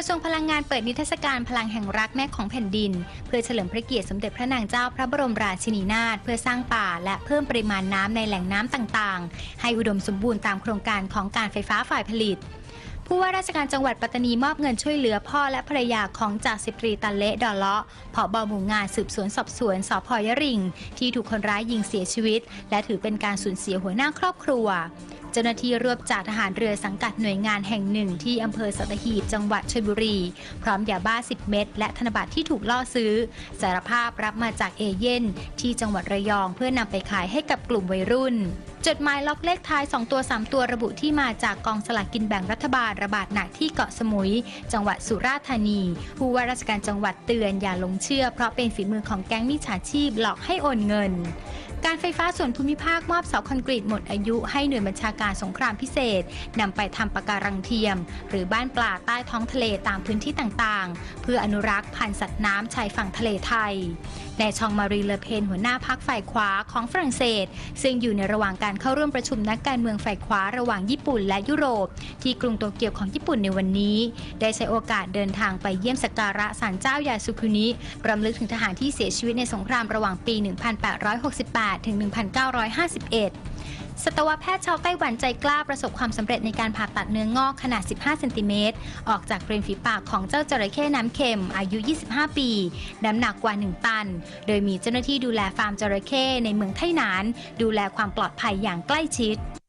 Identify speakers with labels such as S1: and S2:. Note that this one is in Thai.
S1: ระทรวงพลังงานเปิดนิทรรศการพลังแห่งรักแม่ของแผ่นดิน เพื่อเฉลิมพระเกียรติสมเด็จพระนางเจ้าพระบรมราชินีนาถเพื่อสร้างป่า และเพิ่มปริมาณน้ำในแหล่งน้ำต่างๆ ให้อุดมสมบูรณ์ตามโครงการของการไฟฟ้าฝ่ายผลิตผู้ว่าราชการจังหวัดปัตตานีมอบเงินช่วยเหลือพ่อและภรรยาของจ่าสิบตรีตันเละดอเลาะผอบหมู่งานสืบสวนสอบสวนสพยริง ที่ถูกคนร้ายยิงเสียชีวิต และถือเป็นการสูญเสียหัวหน้าครอบครัว เจ้าหน้าที่รวบจากทหารเรือสังกัดหน่วยงานแห่งหนึ่งที่อำเภอสัตหีบจังหวัดชลบุรี พร้อมยาบ้า 10 เม็ดและธนบัตรที่ถูกล่อซื้อ สารภาพรับมาจากเอเย่นที่จังหวัดระยองเพื่อนำไปขายให้กับกลุ่มวัยรุ่น จดหมายล็อกเลขท้าย 2 ตัว 3 ตัวระบุที่มาจากกองสลากกินแบ่งรัฐบาลระบาดหนักที่เกาะสมุย จังหวัดสุราษฎร์ธานี ผู้ว่าราชการจังหวัดเตือนอย่าหลงเชื่อ เพราะเป็นฝีมือของแก๊งมิจฉาชีพหลอกให้โอนเงินการไฟฟ้าส่วนภูมิภาคมอบเสาคอนกรีตหมดอายุให้หน่วยบัญชาการสงครามพิเศษนำไปทำปะการังเทียม หรือบ้านปลาใต้ท้องทะเลตามพื้นที่ต่างๆ เพื่ออนุรักษ์พันธุ์สัตว์น้ำชายฝั่งทะเลไทยนายชองมารีเลเพนหัวหน้าพักฝ่ายขวาของฝรั่งเศส ซึ่งอยู่ในระหว่างการเข้าร่วมประชุมนักการเมืองฝ่ายขวาระหว่างญี่ปุ่นและยุโรป ที่กรุงโตเกียวของญี่ปุ่นในวันนี้ ได้ใช้โอกาสเดินทางไปเยี่ยมสักการะศาลเจ้ายาสุคุนิรำลึกถึงทหารที่เสียชีวิตในสงครามระหว่างปี 1868 ถึง 1951 สัตวแพทย์ชาวไต้หวันใจกล้าประสบความสำเร็จในการผ่าตัดเนื้องอกขนาด 15 เซนติเมตร ออกจากเริมฝีปากของเจ้าจระเข้น้ำเค็ม อายุ 25 ปี น้ำหนักกว่า 1 ตัน โดยมีเจ้าหน้าที่ดูแลฟาร์มจระเข้ในเมืองไทหนาน ดูแลความปลอดภัยอย่างใกล้ชิด